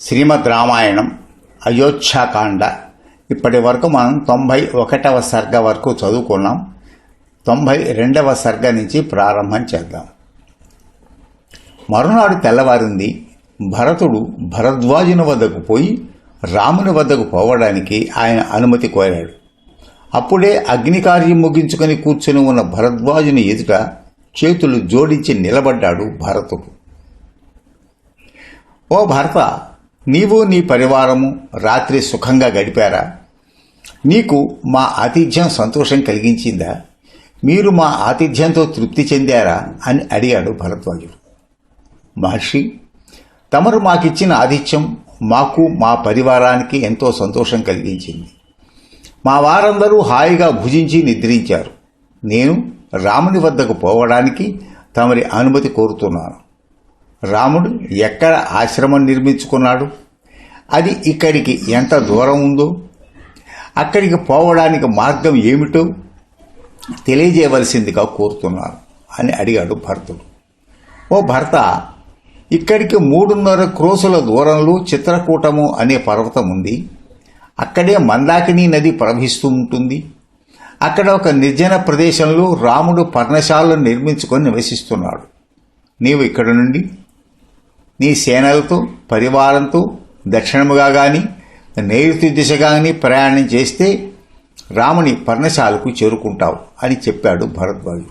శ్రీమద్ రామాయణం అయోధ్యాకాండ. ఇప్పటి వరకు మనం తొంభై ఒకటవ సర్గ వరకు చదువుకున్నాం. తొంభై రెండవ సర్గ నుంచి ప్రారంభం చేద్దాం. మరునాడు తెల్లవారింది భరతుడు భరద్వాజుని వద్దకు పోయి రాముని వద్దకు పోవడానికి ఆయన అనుమతి కోరాడు. అప్పుడే అగ్నికార్యం ముగించుకొని కూర్చుని ఉన్న భరద్వాజుని ఎదుట చేతులు జోడించి నిలబడ్డాడు భరతుడు. ఓ భరత నీవు నీ పరివారము రాత్రి సుఖంగా గడిపారా? నీకు మా ఆతిథ్యం సంతోషం కలిగించిందా? మీరు మా ఆతిథ్యంతో తృప్తి చెందారా? అని అడిగాడు భరద్వాజుడు. మహర్షి తమరు మాకిచ్చిన ఆతిథ్యం మాకు మా పరివారానికి ఎంతో సంతోషం కలిగించింది. మా వారందరూ హాయిగా భుజించి నిద్రించారు. నేను రాముని వద్దకు పోవడానికి తమరి అనుమతి కోరుతున్నాను. రాముడు ఎక్కడ ఆశ్రమం నిర్మించుకున్నాడు? అది ఇక్కడికి ఎంత దూరం ఉందో? అక్కడికి పోవడానికి మార్గం ఏమిటో తెలియజేయవలసిందిగా కోరుతున్నాను అని అడిగాడు భర్తుడు. ఓ భర్త ఇక్కడికి మూడున్నర క్రోసుల దూరంలో చిత్రకూటము అనే పర్వతం ఉంది. అక్కడే మందాకిని నది ప్రవహిస్తూ ఉంటుంది. అక్కడ ఒక నిర్జన ప్రదేశంలో రాముడు పర్ణశాలను నిర్మించుకొని నివసిస్తున్నాడు. నీవు ఇక్కడ నుండి నీ సేనలతో పరివారంతో దక్షిణముగా గాని నైరుతి దిశగాని ప్రయాణం చేస్తే రాముని పర్ణశాలకు చేరుకుంటావు అని చెప్పాడు భరద్వాజు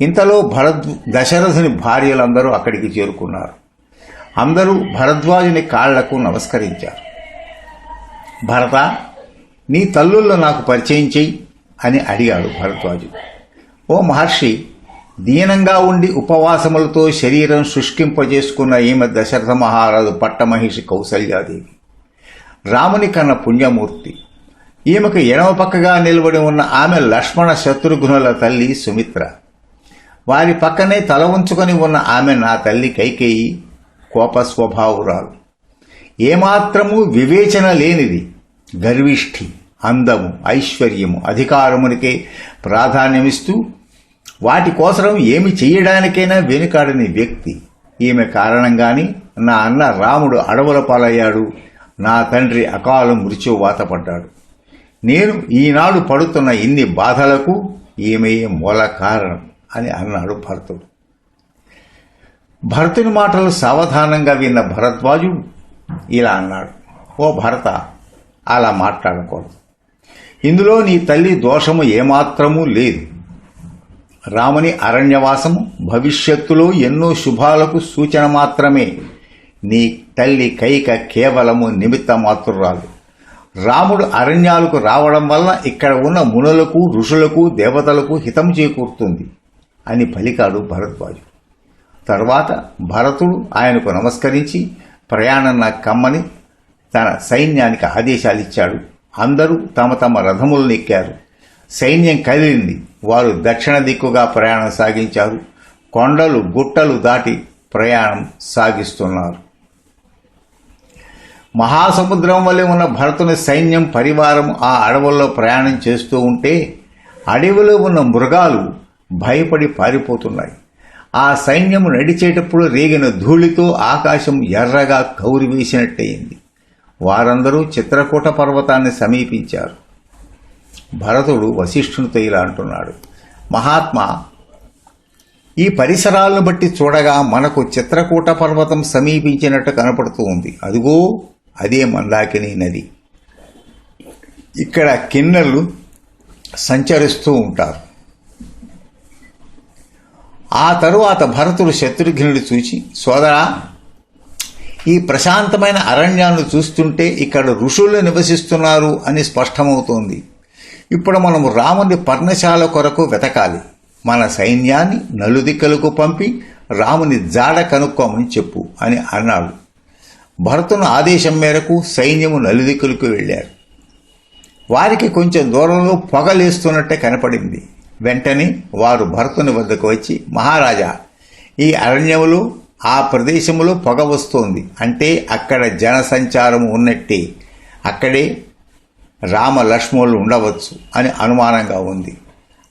ఇంతలో భరద్ దశరథుని భార్యలందరూ అక్కడికి చేరుకున్నారు. అందరూ భరద్వాజుని కాళ్ళకు నమస్కరించారు. భరత నీ తల్లుల్లో నాకు పరిచయం చెయ్యి అని అడిగాడు భరద్వాజు ఓ మహర్షి దీనంగా ఉండి ఉపవాసములతో శరీరం శుష్కింపజేసుకున్న ఈమె దశరథ మహారాజు పట్టమహిషి కౌసల్యాదేవి. రాముని కన్న పుణ్యమూర్తి. ఈమెకు ఎడమ పక్కగా నిలబడి ఉన్న ఆమె లక్ష్మణ శత్రుఘ్నుల తల్లి సుమిత్ర. వారి పక్కనే తల ఉంచుకొని ఉన్న ఆమె నా తల్లి కైకేయి కోప స్వభావురాలు. ఏమాత్రము వివేచన లేనిది. గర్విష్ఠి అందము ఐశ్వర్యము అధికారమునికే ప్రాధాన్యమిస్తూ వాటి కోసం ఏమి చెయ్యడానికైనా వెనుకాడని వ్యక్తి. ఈమె కారణంగాని నా అన్న రాముడు అడవుల పాలయ్యాడు. నా తండ్రి అకాల మృత్యు వాతపడ్డాడు. నేను ఈనాడు పడుతున్న ఇన్ని బాధలకు ఈమె మూల కారణం అని అన్నాడు భరతుడు. భరతుని మాటలు సావధానంగా విన్న భరద్వాజుడు ఇలా అన్నాడు. ఓ భరత అలా మాట్లాడకూడదు. ఇందులో నీ తల్లి దోషము ఏమాత్రమూ లేదు. రాముని అరణ్యవాసము భవిష్యత్తులో ఎన్నో శుభాలకు సూచన మాత్రమే. నీ తల్లి కైక కేవలము నిమిత్త మాతృరాలు రాముడు అరణ్యాలకు రావడం వల్ల ఇక్కడ ఉన్న మునులకు ఋషులకు దేవతలకు హితం చేకూరుతుంది అని పలికాడు భరద్వాజు తర్వాత భరతుడు ఆయనకు నమస్కరించి ప్రయాణం కమ్మని తన సైన్యానికి ఆదేశాలిచ్చాడు. అందరూ తమ తమ రథములను ఎక్కారు సైన్యం కదిలింది. వారు దక్షిణ దిక్కుగా ప్రయాణం సాగించారు. కొండలు గుట్టలు దాటి ప్రయాణం సాగిస్తున్నారు. మహాసముద్రం వలె ఉన్న భరతుని సైన్యం పరివారం ఆ అడవుల్లో ప్రయాణం చేస్తూ ఉంటే అడవిలో ఉన్న మృగాలు భయపడి పారిపోతున్నాయి. ఆ సైన్యం నడిచేటప్పుడు రేగిన ధూళితో ఆకాశం ఎర్రగా కౌరి వేసినట్టయింది. వారందరూ చిత్రకూట పర్వతాన్ని సమీపించారు. భరతుడు వశిష్ఠునితో ఇలా అంటున్నాడు. మహాత్మా ఈ పరిసరాలను బట్టి చూడగా మనకు చిత్రకూట పర్వతం సమీపించినట్టు కనపడుతూ ఉంది. అదిగో అదే మందాకిని నది. ఇక్కడ కిన్నెలు సంచరిస్తూ ఉంటారు. ఆ తరువాత భరతుడు శత్రుఘ్నుడు చూచి సోదరా ఈ ప్రశాంతమైన అరణ్యాన్ని చూస్తుంటే ఇక్కడ ఋషులు నివసిస్తున్నారు అని స్పష్టమవుతోంది. ఇప్పుడు మనము రాముని పర్ణశాల కొరకు వెతకాలి. మన సైన్యాన్ని నలుదిక్కలకు పంపి రాముని జాడ కనుక్కోమని చెప్పు అని అన్నాడు. భరతుని ఆదేశం మేరకు సైన్యము నలుదిక్కులకు వెళ్ళారు. వారికి కొంచెం దూరంలో పొగలేస్తున్నట్టే కనపడింది. వెంటనే వారు భరతుని వద్దకు వచ్చి మహారాజా ఈ అరణ్యములో ఆ ప్రదేశములో పొగ వస్తోంది. అంటే అక్కడ జనసంచారం ఉన్నట్టే. అక్కడే రామ లక్ష్మణులు ఉండవచ్చు అని అనుమానంగా ఉంది.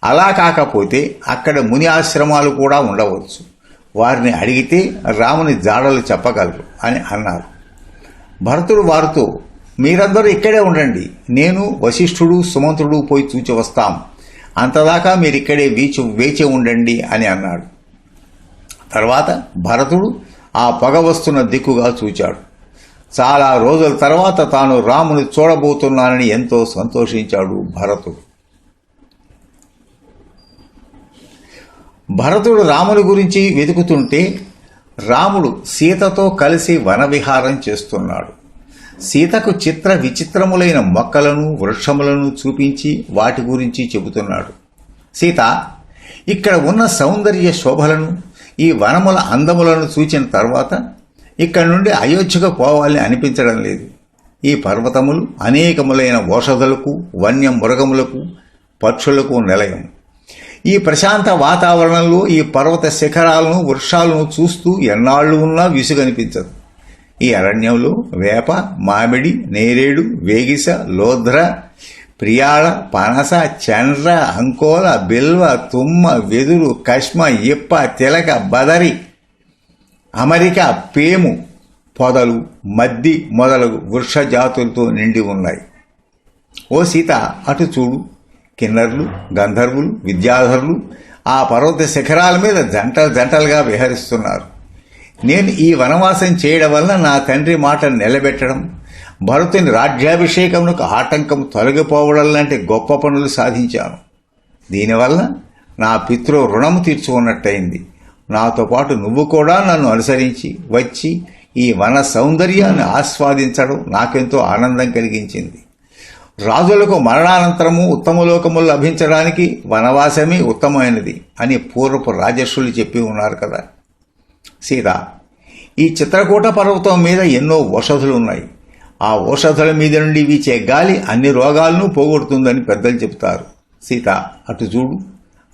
అలా కాకపోతే అక్కడ ముని ఆశ్రమాలు కూడా ఉండవచ్చు. వారిని అడిగితే రాముని జాడలు చెప్పగలరు అని అన్నారు. భరతుడు వారితో మీరందరూ ఇక్కడే ఉండండి. నేను వశిష్ఠుడు సుమంతుడు పోయి చూచి వస్తాం. అంతదాకా మీరు ఇక్కడే వీచి వేచి ఉండండి అని అన్నాడు. తర్వాత భరతుడు ఆ పొగ వస్తున్న దిక్కుగా చూచాడు. చాలా రోజుల తర్వాత తాను రాముని చూడబోతున్నానని ఎంతో సంతోషించాడు భరతుడు. భరతుడు రాముని గురించి వెతుకుతుంటే రాముడు సీతతో కలిసి వనవిహారం చేస్తున్నాడు. సీతకు చిత్ర విచిత్రములైన మొక్కలను వృక్షములను చూపించి వాటి గురించి చెబుతున్నాడు. సీత ఇక్కడ ఉన్న సౌందర్య శోభలను ఈ వనముల అందములను చూచిన తర్వాత ఇక్కడ నుండి అయోధ్యకు పోవాలని అనిపించడం లేదు. ఈ పర్వతములు అనేకములైన ఓషధులకు వన్య మృగములకు పక్షులకు నిలయం. ఈ ప్రశాంత వాతావరణంలో ఈ పర్వత శిఖరాలను వృక్షాలను చూస్తూ ఎన్నాళ్ళు ఉన్నా విసుగనిపించదు. ఈ అరణ్యంలో వేప మామిడి నేరేడు వేగిస లోధ్ర ప్రియాళ పనస చండ్ర అంకోల బిల్వ తుమ్మ వెదురు కష్మ ఇప్ప తిలక బదరి అమెరికా పేము పొదలు మద్ది మొదలగు వృక్ష జాతులతో నిండి ఉన్నాయి. ఓ సీత అటు చూడు కిన్నర్లు గంధర్వులు విద్యాధరులు ఆ పర్వత శిఖరాల మీద జంటలు జంటలుగా విహరిస్తున్నారు. నేను ఈ వనవాసం చేయడం వల్ల నా తండ్రి మాటను నిలబెట్టడం భరతుని రాజ్యాభిషేకమునకు ఆటంకం తొలగిపోవడం లాంటి గొప్ప పనులు సాధించాను. దీనివల్ల నా పితృ రుణము తీర్చుకున్నట్టయింది. నాతో పాటు నువ్వు కూడా నన్ను అనుసరించి వచ్చి ఈ వన సౌందర్యాన్ని ఆస్వాదించడం నాకెంతో ఆనందం కలిగించింది. రాజులకు మరణానంతరము ఉత్తమలోకములు లభించడానికి వనవాసమే ఉత్తమమైనది అని పూర్వపు రాజర్షులు చెప్పి ఉన్నారు కదా. సీత ఈ చిత్రకూట పర్వతం మీద ఎన్నో ఔషధులు ఉన్నాయి. ఆ ఔషధుల మీద నుండి వీచే గాలి అన్ని రోగాలను పోగొడుతుందని పెద్దలు చెబుతారు. సీత అటు చూడు.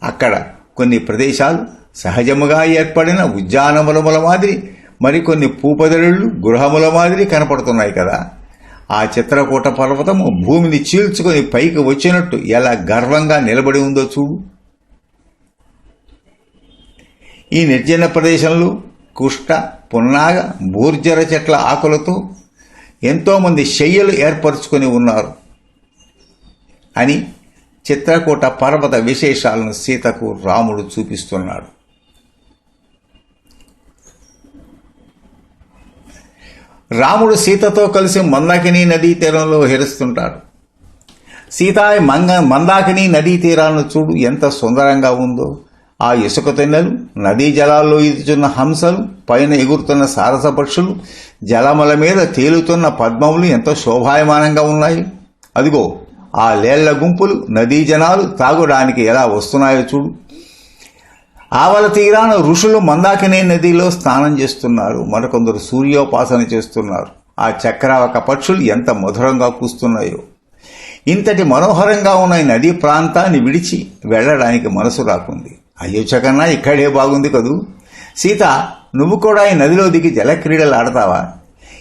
అక్కడ కొన్ని ప్రదేశాలు సహజముగా ఏర్పడిన ఉద్యానములముల మాదిరి మరికొన్ని పూపదరుళ్ళు గృహముల మాదిరి కనపడుతున్నాయి కదా. ఆ చిత్రకూట పర్వతము భూమిని చీల్చుకొని పైకి వచ్చినట్టు ఎలా గర్వంగా నిలబడి ఉందో చూడు. ఈ నిర్జన ప్రదేశంలో కుష్ట పున్నాగ బూర్జర చెట్ల ఆకులతో ఎంతోమంది శయ్యలు ఏర్పరచుకొని ఉన్నారు అని చిత్రకూట పర్వత విశేషాలను సీతకు రాముడు చూపిస్తున్నాడు. రాముడు సీతతో కలిసి మందాకిని నదీ తీరంలో హెరుస్తుంటాడు. సీత మంగ మందాకిని నదీ తీరాలను చూడు ఎంత సుందరంగా ఉందో. ఆ ఇసుక తిన్నెలు నదీ జలాల్లో ఈదుచున్న హంసలు పైన ఎగురుతున్న సారస పక్షులు జలముల మీద తేలుతున్న పద్మములు ఎంతో శోభాయమానంగా ఉన్నాయి. అదిగో ఆ లేళ్ళ గుంపులు నదీ జనాలు తాగడానికి ఎలా వస్తున్నాయో చూడు. ఆవల తీరాన ఋషులు మందాకినే నదిలో స్నానం చేస్తున్నారు. మరికొందరు సూర్యోపాసన చేస్తున్నారు. ఆ చక్రావక పక్షులు ఎంత మధురంగా కూస్తున్నాయో. ఇంతటి మనోహరంగా ఉన్న ఈ నదీ ప్రాంతాన్ని విడిచి వెళ్ళడానికి మనసు రాకుంది. అయోధ్య కన్నా ఇక్కడే బాగుంది కదూ. సీత నువ్వు కూడా ఈ నదిలో దిగి జలక్రీడలు ఆడతావా?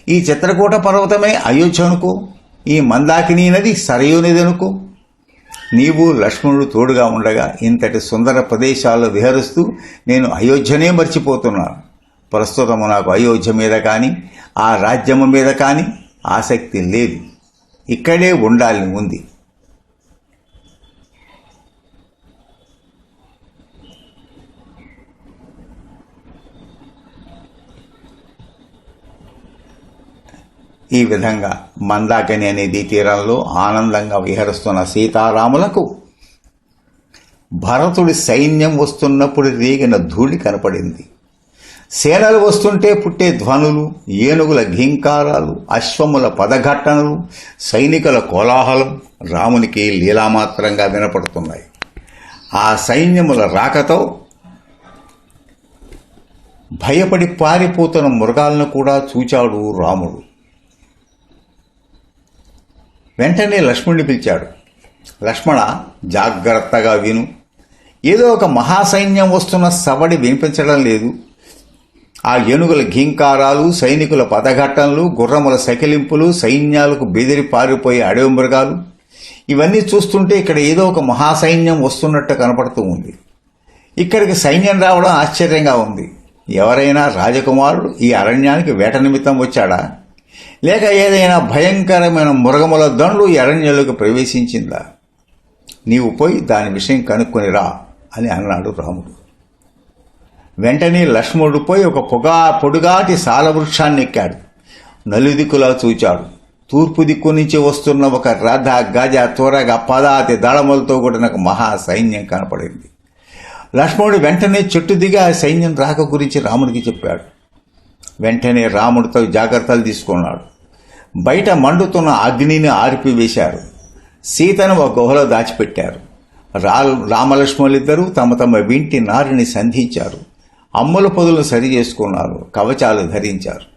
ఈ చిత్రకూట పర్వతమే అయోధ్య అనుకో. ఈ మందాకిని నది సరయూ నది అనుకో. నీవు లక్ష్మణుడు తోడుగా ఉండగా ఇంతటి సుందర ప్రదేశాల్లో విహరిస్తూ నేను అయోధ్యనే మర్చిపోతున్నాను ప్రస్తుతము నాకు అయోధ్య మీద కానీ ఆ రాజ్యము మీద కానీ ఆసక్తి లేదు. ఇక్కడే ఉండాలని ఉంది. ఈ విధంగా మందాకిని అనే తీరంలో ఆనందంగా విహరిస్తున్న సీతారాములకు భరతుడి సైన్యం వస్తున్నప్పుడు రేగిన ధూళి కనపడింది. సేనలు వస్తుంటే పుట్టే ధ్వనులు ఏనుగుల ఘీంకారాలు అశ్వముల పదఘట్టనలు సైనికుల కోలాహలం రామునికి లీలామాత్రంగా వినపడుతున్నాయి. ఆ సైన్యముల రాకతో భయపడి పారిపోతున్న మృగాలను కూడా చూచాడు రాముడు. వెంటనే లక్ష్మణ్ణి పిలిచాడు. లక్ష్మణ జాగ్రత్తగా విను. ఏదో ఒక మహాసైన్యం వస్తున్న సవడి వినిపించడం లేదు. ఆ ఏనుగుల ఘీంకారాలు సైనికుల పదఘట్టంలు గుర్రముల సకిలింపులు సైన్యాలకు బెదిరి పారిపోయే అడవి మృగాలు ఇవన్నీ చూస్తుంటే ఇక్కడ ఏదో ఒక మహాసైన్యం వస్తున్నట్టు కనపడుతూ ఉంది. ఇక్కడికి సైన్యం రావడం ఆశ్చర్యంగా ఉంది. ఎవరైనా రాజకుమారుడు ఈ అరణ్యానికి వేట నిమిత్తం వచ్చాడా? లేక ఏదైనా భయంకరమైన మృగముల దండ్లు ఈ ప్రవేశించిందా? నీవు పోయి దాని విషయం కనుక్కొని రా అని అన్నాడు రాముడు. వెంటనే లక్ష్మణుడు పోయి ఒక పొగా పొడుగాటి సాలవృక్షాన్ని ఎక్కాడు. నలుదిక్కులా చూచాడు. తూర్పు దిక్కు నుంచి వస్తున్న ఒక రథ గజ త్వరగా పదాతి దళములతో కూడిన ఒక మహా సైన్యం కనపడింది. లక్ష్మణుడు వెంటనే చెట్టు దిగి ఆ సైన్యం రాక గురించి రాముడికి చెప్పాడు. వెంటనే రాముడితో జాగ్రత్తలు తీసుకున్నాడు. బయట మండుతున్న అగ్నిని ఆర్పివేశారు. సీతను ఒక గుహలో దాచిపెట్టారు. రా రామలక్ష్మణులిద్దరూ తమ తమ వింటి నారిని సంధించారు. అమ్ముల పొదులను సరి చేసుకున్నారు. కవచాలు ధరించారు.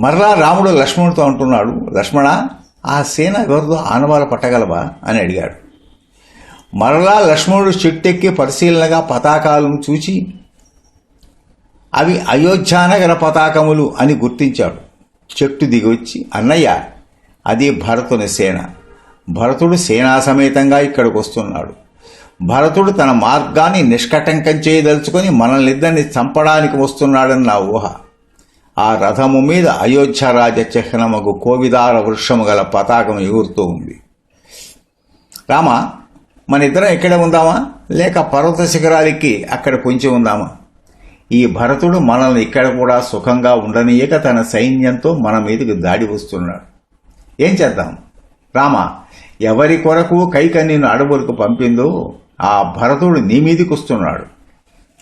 మరలా రాముడు లక్ష్మణుడితో అంటున్నాడు లక్ష్మణ ఆ సేన ఎవరిదో ఆనవాలు పట్టగలవా? అని అడిగాడు. మరలా లక్ష్మణుడు చెట్టెక్కి పరిశీలనగా పతాకాలను చూచి అవి అయోధ్యానగర పతాకములు అని గుర్తించాడు. చెట్టు దిగొచ్చి అన్నయ్య అది భరతుని సేన. భరతుడు సేనా సమేతంగా ఇక్కడికి వస్తున్నాడు భరతుడు తన మార్గాన్ని నిష్కటంకం చేయదలుచుకొని మనల్నిద్దరిని చంపడానికి వస్తున్నాడని నా ఊహ. ఆ రథము మీద అయోధ్య రాజ చిహ్నముకు కోవిదార వృక్షము గల పతాకం ఎగురుతూ ఉంది. రామ మన ఇద్దరం ఇక్కడే ఉందామా? లేక పర్వత శిఖరాలకి అక్కడ పొంచి ఉందామా? ఈ భరతుడు మనల్ని ఇక్కడ కూడా సుఖంగా ఉండనీయక తన సైన్యంతో మన మీదకి దాడి వస్తున్నాడు. ఏం చేద్దాం? రామ ఎవరి కొరకు కైక నేను అడవులకు పంపిందో ఆ భరతుడు నీ మీదకి వస్తున్నాడు.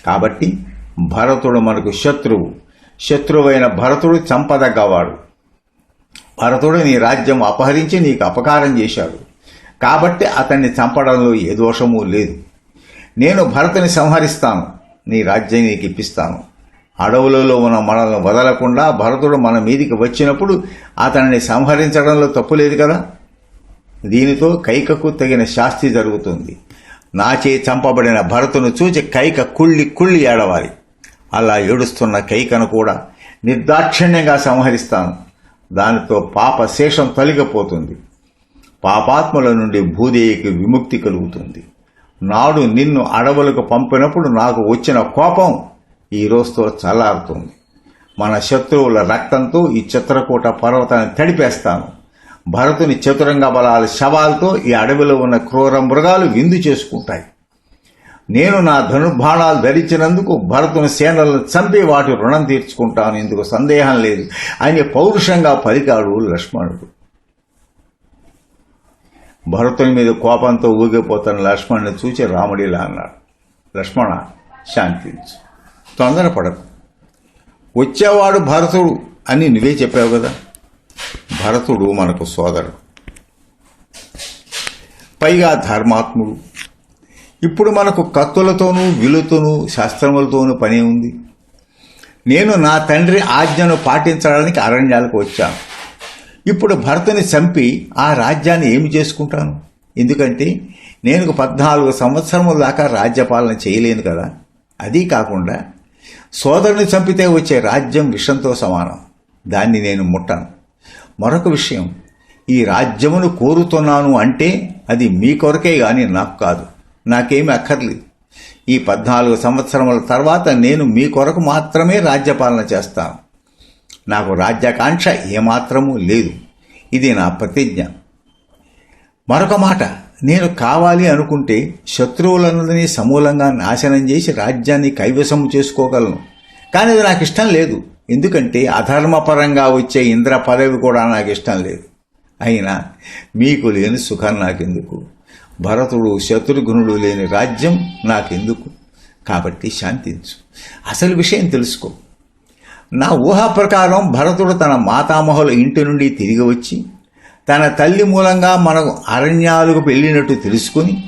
కాబట్టి భరతుడు మనకు శత్రువు. శత్రువైన భరతుడు చంపదగ్గవాడు. భరతుడు నీ రాజ్యం అపహరించి నీకు అపకారం చేశాడు. కాబట్టి అతన్ని చంపడంలో ఏ దోషము లేదు. నేను భరతుని సంహరిస్తాను. నీ రాజ్యం నీకు ఇప్పిస్తాను. అడవులలో ఉన్న మనల్ని వదలకుండా భరతుడు మన మీదికి వచ్చినప్పుడు అతనిని సంహరించడంలో తప్పు లేదు కదా? దీనితో కైకకు తగిన శాస్తి జరుగుతుంది. నాచే చంపబడిన భరతును చూచి కైక కుళ్ళి కుళ్ళి ఏడవాలి. అలా ఏడుస్తున్న కైకను కూడా నిర్దాక్షిణ్యంగా సంహరిస్తాను. దానితో పాప శేషం తొలగిపోతుంది. పాపాత్ముల నుండి భూదేవికి విముక్తి కలుగుతుంది. నాడు నిన్ను అడవులకు పంపినప్పుడు నాకు వచ్చిన కోపం ఈ రోజుతో చల్లారుతుంది. మన శత్రువుల రక్తంతో ఈ చిత్రకూట పర్వతాన్ని తడిపేస్తాను. భరతుని చతురంగ బలాల శవాలతో ఈ అడవిలో ఉన్న క్రూర మృగాలు విందు చేసుకుంటాయి. నేను నా ధనుర్బాణాలు ధరించినందుకు భరతుని సేనలను చంపి వాటి రుణం తీర్చుకుంటాను. ఇందుకు సందేహం లేదు. అని పౌరుషంగా పలికాడు లక్ష్మణుడు. భరతుని మీద కోపంతో ఊగిపోతున్న లక్ష్మణ్ని చూచి రాముడిలా అన్నాడు. లక్ష్మణ శాంతించు. తొందరపడకు. వచ్చేవాడు భరతుడు అని నువ్వే చెప్పావు కదా? భరతుడు మనకు సోదరుడు. పైగా ధర్మాత్ముడు. ఇప్పుడు మనకు కత్తులతోనూ విలుతోనూ శాస్త్రములతోనూ పని ఉంది. నేను నా తండ్రి ఆజ్ఞను పాటించడానికి అరణ్యాలకు వచ్చాను. ఇప్పుడు భరతుని చంపి ఆ రాజ్యాన్ని ఏమి చేసుకుంటాను? ఎందుకంటే నేను పద్నాలుగు సంవత్సరముల దాకా రాజ్యపాలన చేయలేను కదా. అదీ కాకుండా సోదరుని చంపితే వచ్చే రాజ్యం విషంతో సమానం. దాన్ని నేను ముట్టను. మరొక విషయం ఈ రాజ్యమును కోరుతున్నాను అంటే అది మీ కొరకే కానీ నాకు కాదు. నాకేమి అక్కర్లేదు. ఈ పద్నాలుగు సంవత్సరముల తర్వాత నేను మీ కొరకు మాత్రమే రాజ్యపాలన చేస్తాను. నాకు రాజ్యాకాంక్ష ఏమాత్రమూ లేదు. ఇది నా ప్రతిజ్ఞ. మరొక మాట నేను కావాలి అనుకుంటే శత్రువులన్నదని సమూలంగా నాశనం చేసి రాజ్యాన్ని కైవసం చేసుకోగలను. కానీ అది నాకు ఇష్టం లేదు. ఎందుకంటే అధర్మపరంగా వచ్చే ఇంద్ర పదవి కూడా నాకు ఇష్టం లేదు. అయినా మీకు లేని సుఖం నాకెందుకు? భరతుడు శత్రుఘ్నుడు లేని రాజ్యం నాకెందుకు? కాబట్టి శాంతించు. అసలు విషయం తెలుసుకో. నా ఊహా ప్రకారం భరతుడు తన మాతామహుల ఇంటి నుండి తిరిగి వచ్చి తన తల్లి మూలంగా మనకు అరణ్యాలకు వెళ్ళినట్టు తెలుసుకొని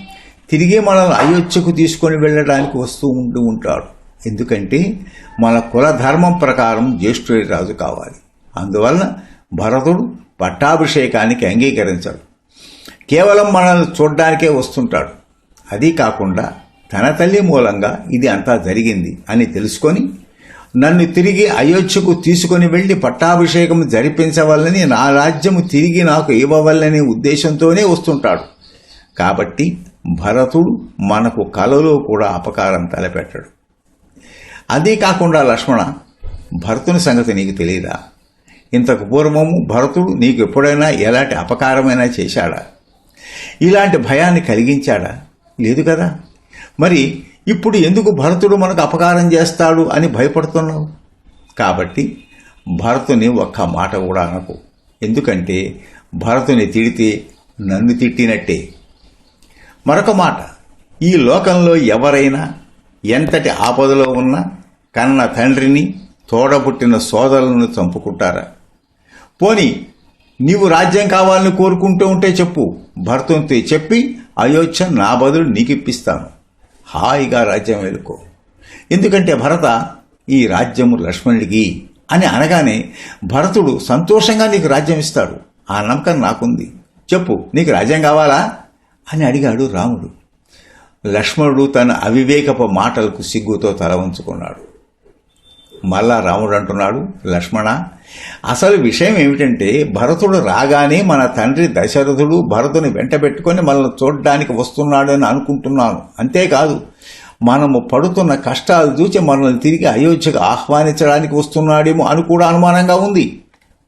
తిరిగి మనల్ని అయోధ్యకు తీసుకొని వెళ్ళడానికి వస్తూ ఉంటూ ఉంటాడు. ఎందుకంటే మన కుల ధర్మం ప్రకారం జ్యేష్ఠుడి రాజు కావాలి. అందువలన భరతుడు పట్టాభిషేకానికి అంగీకరించాడు. కేవలం మనల్ని చూడ్డానికే వస్తుంటాడు. అది కాకుండా తన తల్లి మూలంగా ఇది అంతా జరిగింది అని తెలుసుకొని నన్ను తిరిగి అయోధ్యకు తీసుకొని వెళ్ళి పట్టాభిషేకం జరిపించవల్లని నా రాజ్యము తిరిగి నాకు ఇవ్వవల్లనే ఉద్దేశంతోనే వస్తుంటాడు. కాబట్టి భరతుడు మనకు కలలో కూడా అపకారం తలపెట్టడు. అదే కాకుండా లక్ష్మణ భరతుని సంగతి నీకు తెలియదా ఇంతకు పూర్వము భరతుడు నీకు ఎప్పుడైనా ఎలాంటి అపకారమైనా చేశాడా? ఇలాంటి భయాన్ని కలిగించాడా? లేదు కదా? మరి ఇప్పుడు ఎందుకు భరతుడు మనకు అపకారం చేస్తాడు అని భయపడుతున్నావు? కాబట్టి భరతుని ఒక్క మాట కూడా అనకు. ఎందుకంటే భరతుని తిడితే నన్ను తిట్టినట్టే. మరొక మాట ఈ లోకంలో ఎవరైనా ఎంతటి ఆపదలో ఉన్నా కన్న తండ్రిని తోడబుట్టిన సోదరులను చంపుకుంటారా? పోని నీవు రాజ్యం కావాలని కోరుకుంటూ ఉంటే చెప్పు. భర్తంతో చెప్పి అయోధ్య నా బదులు నీకు ఇప్పిస్తాను హాయిగా రాజ్యం వెలుకో. ఎందుకంటే భరత ఈ రాజ్యము లక్ష్మణుడికి అని అనగానే భరతుడు సంతోషంగా నీకు రాజ్యం ఇస్తాడు. ఆ నమ్మకం నాకుంది. చెప్పు నీకు రాజ్యం కావాలా? అని అడిగాడు రాముడు. లక్ష్మణుడు తన అవివేకపు మాటలకు సిగ్గుతో తల ఉంచుకున్నాడు మళ్ళా రాముడు అంటున్నాడు లక్ష్మణ అసలు విషయం ఏమిటంటే భరతుడు రాగానే మన తండ్రి దశరథుడు భరతుని వెంట పెట్టుకొని మనల్ని చూడడానికి వస్తున్నాడని అనుకుంటున్నాను. అంతేకాదు మనము పడుతున్న కష్టాలు చూచి మనల్ని తిరిగి అయోధ్యకు ఆహ్వానించడానికి వస్తున్నాడేమో అని కూడా అనుమానంగా ఉంది.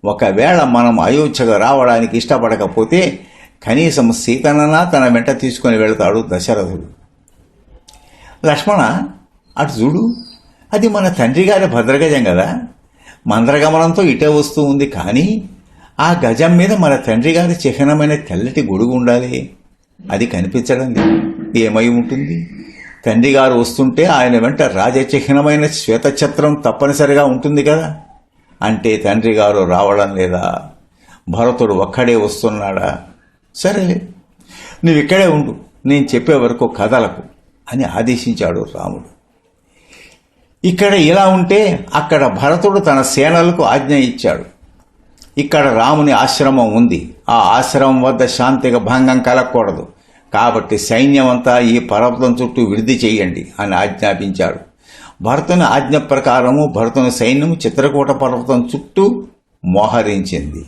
ఒకవేళ మనం అయోధ్యకు రావడానికి ఇష్టపడకపోతే కనీసం సీతనన్నా తన వెంట తీసుకొని వెళతాడు దశరథుడు. లక్ష్మణ అటు చూడు అది మన తండ్రి గారి భద్రగజం కదా. మంద్రగమనంతో ఇటే వస్తూ ఉంది. కానీ ఆ గజం మీద మన తండ్రి గారి చిహ్నమైన తెల్లటి గొడుగు ఉండాలి. అది కనిపించడం లేదు ఏమై ఉంటుంది? తండ్రి గారు వస్తుంటే ఆయన వెంట రాజచిహ్నమైన శ్వేతఛత్రం తప్పనిసరిగా ఉంటుంది కదా? అంటే తండ్రి గారు రావడం లేదా? భరతుడు ఒక్కడే వస్తున్నాడా? సరే నువ్వు ఇక్కడే ఉండు. నేను చెప్పే వరకు కథలకు అని ఆదేశించాడు రాముడు. ఇక్కడ ఇలా ఉంటే అక్కడ భరతుడు తన సేనలకు ఆజ్ఞ ఇచ్చాడు. ఇక్కడ రాముని ఆశ్రమం ఉంది. ఆ ఆశ్రమం వద్ద శాంతిగా భంగం కలగకూడదు. కాబట్టి సైన్యం అంతా ఈ పర్వతం చుట్టూ విడిది చేయండి అని ఆజ్ఞాపించాడు. భరతుని ఆజ్ఞ ప్రకారము భరతుని సైన్యం చిత్రకూట పర్వతం చుట్టూ మోహరించింది.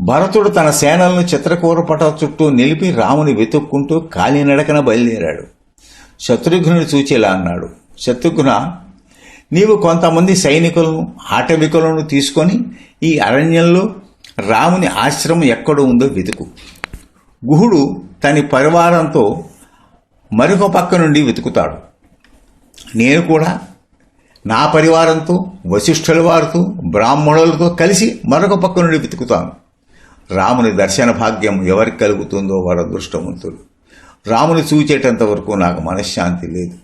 భరతుడు తన సేనలను చిత్రకూర పట చుట్టూ నిలిపి రాముని వెతుక్కుంటూ కాలినడకన బయలుదేరాడు. శత్రుఘ్నుని చూచేలా అన్నాడు. శత్రుఘ్న నీవు కొంతమంది సైనికులను ఆటవికులను తీసుకొని ఈ అరణ్యంలో రాముని ఆశ్రమం ఎక్కడ ఉందో వెతుకు. గుహుడు తన పరివారంతో మరొక పక్క నుండి వెతుకుతాడు. నేను కూడా నా పరివారంతో వశిష్ఠుల వారితో బ్రాహ్మణులతో కలిసి మరొక పక్క నుండి వెతుకుతాను. రాముని దర్శన భాగ్యం ఎవరికి కలుగుతుందో వాడు అదృష్టవంతుడు రాముని చూచేటంత వరకు నాకు మనశ్శాంతి లేదు.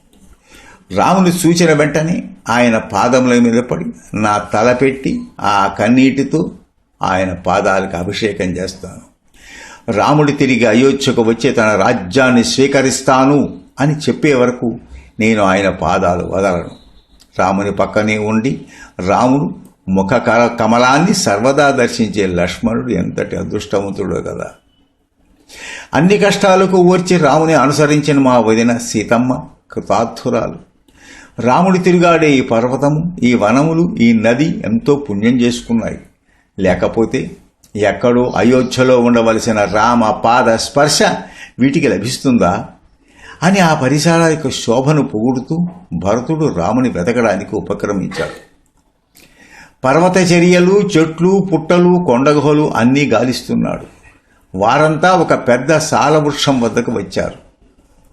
రాముని సూచన వెంటనే ఆయన పాదముల మీద పడి నా తల పెట్టి ఆ కన్నీటితో ఆయన పాదాలకు అభిషేకం చేస్తాను. రాముడి తిరిగి అయోధ్యకు వచ్చే తన రాజ్యాన్ని స్వీకరిస్తాను అని చెప్పే వరకు నేను ఆయన పాదాలు వదలను. రాముని పక్కనే ఉండి రాముడు ముఖ కల- కమలాన్ని సర్వదా దర్శించే లక్ష్మణుడు ఎంతటి అదృష్టవంతుడో కదా. అన్ని కష్టాలకు ఓర్చి రాముని అనుసరించిన మా వదిన సీతమ్మ కృతార్థురాలు. రాముడి తిరుగాడే ఈ పర్వతము ఈ వనములు ఈ నది ఎంతో పుణ్యం చేసుకున్నాయి. లేకపోతే ఎక్కడో అయోధ్యలో ఉండవలసిన రామ పాద స్పర్శ వీటికి లభిస్తుందా? అని ఆ పరిసరాల యొక్క శోభను పొగుడుతూ భరతుడు రాముని వెతకడానికి ఉపక్రమించాడు. పర్వత చర్యలు చెట్లు పుట్టలు కొండగుహలు అన్నీ గాలిస్తున్నాడు. వారంతా ఒక పెద్ద సాలవృక్షం వద్దకు వచ్చారు.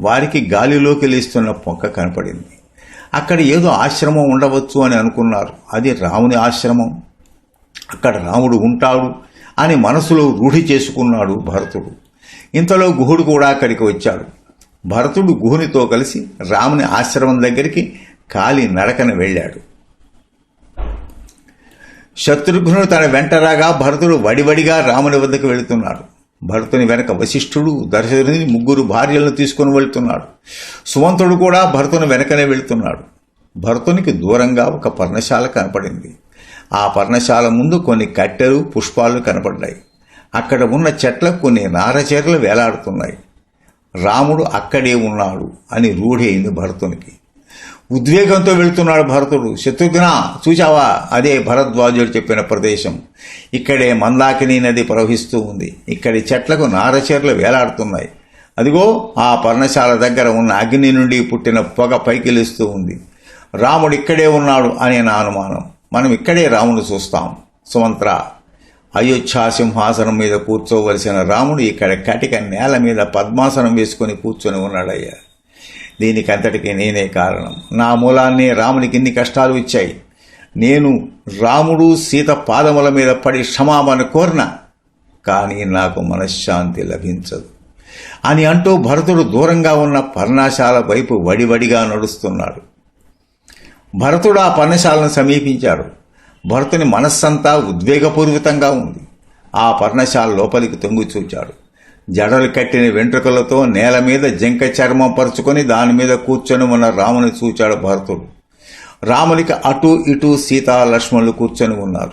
వారికి గాలిలోకి లేస్తున్న పొక్క కనపడింది. అక్కడ ఏదో ఆశ్రమం ఉండవచ్చు అని అనుకున్నారు. అది రాముని ఆశ్రమం. అక్కడ రాముడు ఉంటాడు అని మనసులో రూఢి చేసుకున్నాడు భరతుడు. ఇంతలో గుహుడు కూడా అక్కడికి వచ్చాడు. భరతుడు గుహునితో కలిసి రాముని ఆశ్రమం దగ్గరికి కాలి నడకన వెళ్ళాడు. శత్రుఘ్నుడు తన వెంటరాగా భరతుడు వడివడిగా రాముని వద్దకు వెళుతున్నాడు. భరతుని వెనక వశిష్ఠుడు దర్శని ముగ్గురు భార్యలను తీసుకుని వెళ్తున్నాడు. సుమంతుడు కూడా భరతుని వెనకనే వెళ్తున్నాడు. భరతునికి దూరంగా ఒక పర్ణశాల కనపడింది. ఆ పర్ణశాల ముందు కొన్ని కట్టెలు పుష్పాలు కనపడ్డాయి. అక్కడ ఉన్న చెట్లకు కొన్ని నారచీరలు వేలాడుతున్నాయి. రాముడు అక్కడే ఉన్నాడు అని రూఢి అయింది భరతునికి. ఉద్వేగంతో వెళుతున్నాడు భరతుడు. శత్రుఘ్న చూచావా అదే భరద్వాజుడు చెప్పిన ప్రదేశం. ఇక్కడే మందాకిని నది ప్రవహిస్తూ ఉంది. ఇక్కడి చెట్లకు నారచీరలు వేలాడుతున్నాయి. అదిగో ఆ పర్ణశాల దగ్గర ఉన్న అగ్ని నుండి పుట్టిన పొగ పైకిలుస్తూ ఉంది. రాముడు ఇక్కడే ఉన్నాడు అనే నా అనుమానం. మనం ఇక్కడే రాముడు చూస్తాం. సుమంత్ర అయోధ్యా సింహాసనం మీద కూర్చోవలసిన రాముడు ఇక్కడ కటిక నేల మీద పద్మాసనం వేసుకొని కూర్చొని ఉన్నాడయ్యా. దీనికంతటికి నేనే కారణం. నా మూలాన్నే రామునికి ఇన్ని కష్టాలు ఇచ్చాయి. నేను రాముడు సీత పాదముల మీద పడి క్షమాపణ కోరిన కానీ నాకు మనశ్శాంతి లభించదు. అని అంటూ భరతుడు దూరంగా ఉన్న పర్ణశాల వైపు వడివడిగా నడుస్తున్నాడు. భరతుడు ఆ పర్ణశాలను సమీపించాడు. భరతుని మనస్సంతా ఉద్వేగపూరితంగా ఉంది. ఆ పర్ణశాల లోపలికి తొంగి చూచాడు. జడలు కట్టిన వెంట్రుకలతో నేల మీద జింక చర్మం పరుచుకొని దాని మీద కూర్చొని ఉన్న రాముని చూచాడు భరతుడు. రామునికి అటు ఇటు సీతా లక్ష్మణులు కూర్చొని ఉన్నారు.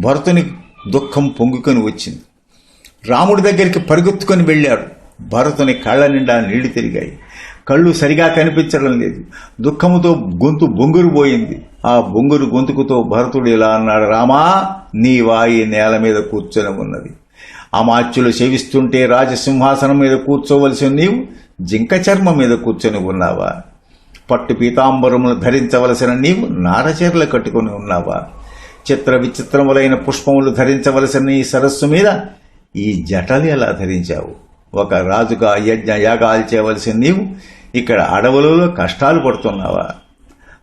భరతుని దుఃఖం పొంగుకొని వచ్చింది. రాముడి దగ్గరికి పరుగెత్తుకొని వెళ్ళాడు. భరతుని కళ్ళ నిండా నీళ్ళు తిరిగాయి. కళ్ళు సరిగా కనిపించడం లేదు. దుఃఖముతో గొంతు బొంగురు పోయింది. ఆ బొంగురు గొంతుకుతో భరతుడు ఇలా అన్నాడు రామా నీ వాయి నేల మీద కూర్చొని ఉన్నది. అమాత్యులు సేవిస్తుంటే రాజసింహాసనం మీద కూర్చోవలసిన నీవు జింక చర్మం మీద కూర్చొని ఉన్నావా? పట్టు పీతాంబరములు ధరించవలసిన నీవు నారచీరలు కట్టుకొని ఉన్నావా? చిత్ర విచిత్రములైన పుష్పములు ధరించవలసిన నీ సరస్సు మీద ఈ జటలు ఎలా ధరించావు? ఒక రాజుగా యజ్ఞ యాగాలు చేయవలసిన నీవు ఇక్కడ అడవులలో కష్టాలు పడుతున్నావా?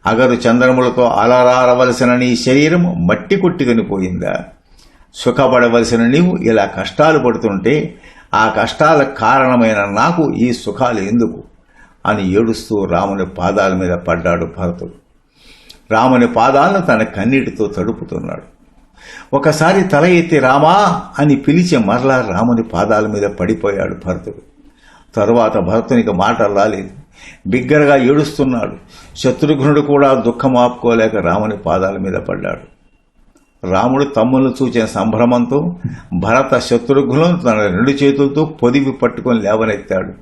అగరు చంద్రములతో అలరారవలసిన నీ శరీరం మట్టి కొట్టుకొని పోయిందా? సుఖపడవలసిన నీవు ఇలా కష్టాలు పడుతుంటే ఆ కష్టాల కారణమైన నాకు ఈ సుఖాలు ఎందుకు? అని ఏడుస్తూ రాముని పాదాల మీద పడ్డాడు భరతుడు. రాముని పాదాలను తన కన్నీటితో తడుపుతున్నాడు. ఒకసారి తల ఎత్తి రామా అని పిలిచి మరలా రాముని పాదాల మీద పడిపోయాడు భరతుడు. తరువాత భరతునికి మాటలు రాలేదు. బిగ్గరగా ఏడుస్తున్నాడు. శత్రుఘ్నుడు కూడా దుఃఖం ఆపుకోలేక రాముని పాదాల మీద పడ్డాడు. రాముడు తమ్ములను చూచిన సంభ్రమంతో భరత శత్రుఘ్నులను తన రెండు చేతులతో పొదివి పట్టుకొని లేవనెత్తాడు.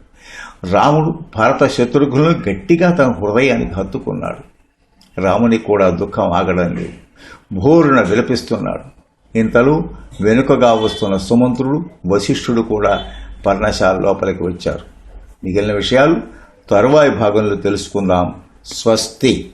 రాముడు భరత శత్రుఘ్నులను గట్టిగా తన హృదయానికి హత్తుకున్నాడు. రాముని కూడా దుఃఖం ఆగడం లేదు. భోరున విలపిస్తున్నాడు. ఇంతలో వెనుకగా వస్తున్న సుమంత్రుడు వశిష్ఠుడు కూడా పర్ణశాల లోపలికి వచ్చారు. మిగిలిన విషయాలు తరువాయి భాగంలో తెలుసుకుందాం. స్వస్తి.